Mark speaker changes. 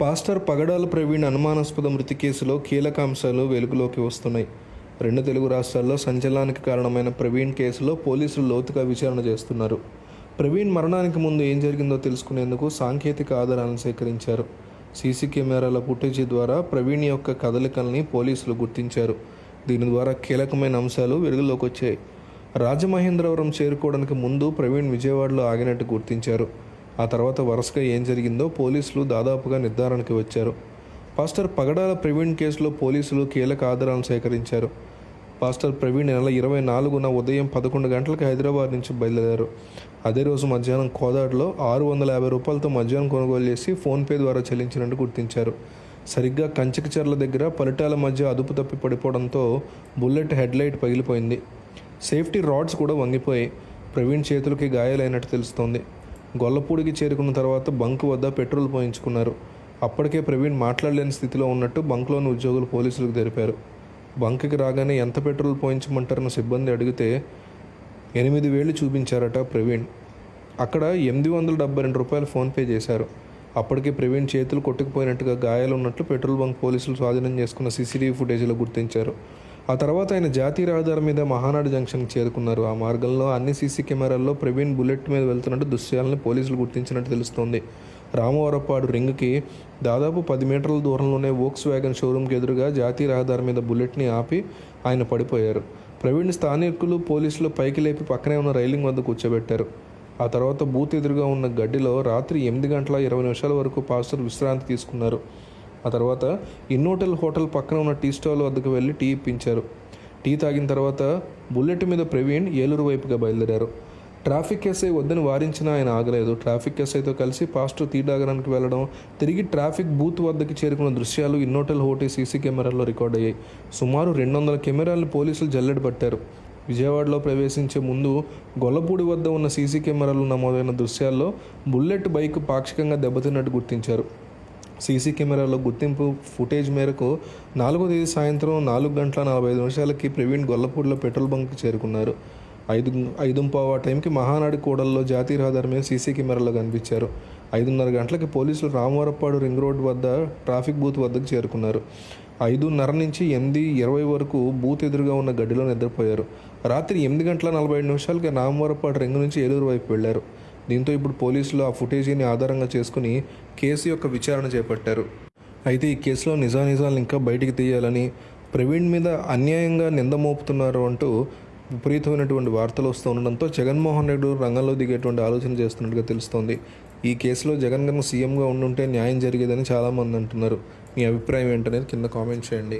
Speaker 1: Pastor పగడాల ప్రవీణ్ అనుమానాస్పద మృతి కేసులో కీలక అంశాలు వెలుగులోకి వస్తున్నాయి. రెండు తెలుగు రాష్ట్రాల్లో సంచలనానికి కారణమైన ప్రవీణ్ కేసులో పోలీసులు లోతుగా విచారణ చేస్తున్నారు. ప్రవీణ్ మరణానికి ముందు ఏం జరిగిందో తెలుసుకునేందుకు సాంకేతిక ఆధారాలను సేకరించారు. సీసీ కెమెరాల ఫుటేజ్ ద్వారా ప్రవీణ్ యొక్క కదలికల్ని పోలీసులు గుర్తించారు. దీని ద్వారా కీలకమైన అంశాలు వెలుగులోకి వచ్చాయి. రాజమహేంద్రవరం చేరుకోవడానికి ముందు ప్రవీణ్ విజయవాడలో ఆగినట్టు గుర్తించారు. ఆ తర్వాత వరుసగా ఏం జరిగిందో పోలీసులు దాదాపుగా నిర్ధారణకి వచ్చారు. పాస్టర్ పగడాల ప్రవీణ్ కేసులో పోలీసులు కీలక ఆధారాలను సేకరించారు. పాస్టర్ ప్రవీణ్ నెల ఇరవై నాలుగున ఉదయం పదకొండు గంటలకు హైదరాబాద్ నుంచి బయలుదేరారు. అదే రోజు మధ్యాహ్నం కోదాడులో ఆరు వందల యాభై రూపాయలతో మధ్యాహ్నం కొనుగోలు చేసి ఫోన్పే ద్వారా చెల్లించినట్టు గుర్తించారు. సరిగ్గా కంచకచర్ల దగ్గర పలిటాల మధ్య అదుపు తప్పి పడిపోవడంతో బుల్లెట్ హెడ్లైట్ పగిలిపోయింది. సేఫ్టీ రాడ్స్ కూడా వంగిపోయి ప్రవీణ్ చేతులకి గాయాలైనట్టు తెలుస్తోంది. గొల్లపూడికి చేరుకున్న తర్వాత బంక్ వద్ద పెట్రోల్ పోయించుకున్నారు. అప్పటికే ప్రవీణ్ మాట్లాడలేని స్థితిలో ఉన్నట్టు బంక్లోని ఉద్యోగులు పోలీసులకు తెలిపారు. బంక్కి రాగానే ఎంత పెట్రోల్ పోయించమంటారన్న సిబ్బంది అడిగితే ఎనిమిది వేలు చూపించారట ప్రవీణ్. అక్కడ ఎనిమిది వందల డెబ్బై రెండు రూపాయలు ఫోన్పే చేశారు. అప్పటికే ప్రవీణ్ చేతులు కొట్టుకుపోయినట్టుగా గాయాలు ఉన్నట్లు పెట్రోల్ బంక్ పోలీసులు స్వాధీనం చేసుకున్న సీసీటీవీ ఫుటేజీలో గుర్తించారు. ఆ తర్వాత ఆయన జాతీయ రహదారి మీద మహానాడు జంక్షన్కి చేరుకున్నారు. ఆ మార్గంలో అన్ని సీసీ కెమెరాల్లో ప్రవీణ్ బుల్లెట్ మీద వెళ్తున్నట్టు దృశ్యాలను పోలీసులు గుర్తించినట్టు తెలుస్తోంది. రామవరపాడు రింగ్కి దాదాపు పది మీటర్ల దూరంలోనే వోక్స్ వ్యాగన్ షోరూమ్కి ఎదురుగా జాతీయ రహదారి మీద బుల్లెట్ని ఆపి ఆయన పడిపోయారు. ప్రవీణ్ స్థానికులు పోలీసులు పైకి లేపి పక్కనే ఉన్న రైలింగ్ వద్ద కూర్చోబెట్టారు. ఆ తర్వాత బూత్ ఎదురుగా ఉన్న గడ్డిలో రాత్రి ఎనిమిది గంటల ఇరవై నిమిషాల వరకు పాస్టర్ విశ్రాంతి తీసుకున్నారు. ఆ తర్వాత ఇన్నోటెల్ హోటల్ పక్కన ఉన్న టీ స్టాల్ వద్దకు వెళ్ళి టీ ఇప్పించారు. టీ తాగిన తర్వాత బుల్లెట్ మీద ప్రవీణ్ ఏలూరు వైపుగా బయలుదేరారు. ట్రాఫిక్ ఎస్ఐ వద్దని వారించినా ఆయన ఆగలేదు. ట్రాఫిక్ ఎస్ఐతో కలిసి పాస్టర్ టీ తాగడానికి వెళ్ళడం తిరిగి ట్రాఫిక్ బూత్ వద్దకి చేరుకున్న దృశ్యాలు ఇన్నోటెల్ హోటల్ సీసీ కెమెరాల్లో రికార్డ్ అయ్యాయి. సుమారు రెండు వందల కెమెరాలను పోలీసులు జల్లెడ పట్టారు. విజయవాడలో ప్రవేశించే ముందు గొల్లపూడి వద్ద ఉన్న సీసీ కెమెరాలు నమోదైన దృశ్యాల్లో బుల్లెట్ బైక్ పాక్షికంగా దెబ్బతిన్నట్టు గుర్తించారు. సీసీ కెమెరాలో గుర్తింపు ఫుటేజ్ మేరకు నాలుగో తేదీ సాయంత్రం నాలుగు గంటల నలభై ఐదు నిమిషాలకి ప్రవీణ్ గొల్లపూడిలో పెట్రోల్ బంక్కి చేరుకున్నారు. ఐదు ఐదుంపావు ఆ టైంకి మహానాడు కూడల్లో జాతీయ రహదారి మీద సీసీ కెమెరాలో కనిపించారు. ఐదున్నర గంటలకి పోలీసులు రామవరపాడు రింగ్ రోడ్ వద్ద ట్రాఫిక్ బూత్ వద్దకు చేరుకున్నారు. ఐదున్నర నుంచి ఎనిమిది ఇరవై వరకు బూత్ ఎదురుగా ఉన్న గడ్డిలో నిద్రపోయారు. రాత్రి ఎనిమిది గంటల నలభై ఐదు నిమిషాలకి రామవరపాడు రింగ్ నుంచి ఏలూరు వైపు వెళ్ళారు దీంతో ఇప్పుడు పోలీసులు ఆ ఫుటేజీని ఆధారంగా చేసుకుని కేసు యొక్క విచారణ చేపట్టారు. అయితే ఈ కేసులో నిజానిజాలను ఇంకా బయటికి తీయాలని ప్రవీణ్ మీద అన్యాయంగా నింద మోపుతున్నారు అంటూ విపరీతమైనటువంటి వార్తలు వస్తూ ఉండడంతో జగన్మోహన్ రెడ్డి రంగంలో దిగేటువంటి ఆలోచన చేస్తున్నట్టుగా తెలుస్తోంది. ఈ కేసులో జగన్ గారు సీఎంగా ఉండుంటే న్యాయం జరిగేదని చాలామంది అంటున్నారు. మీ అభిప్రాయం ఏంటనేది కింద కామెంట్ చేయండి.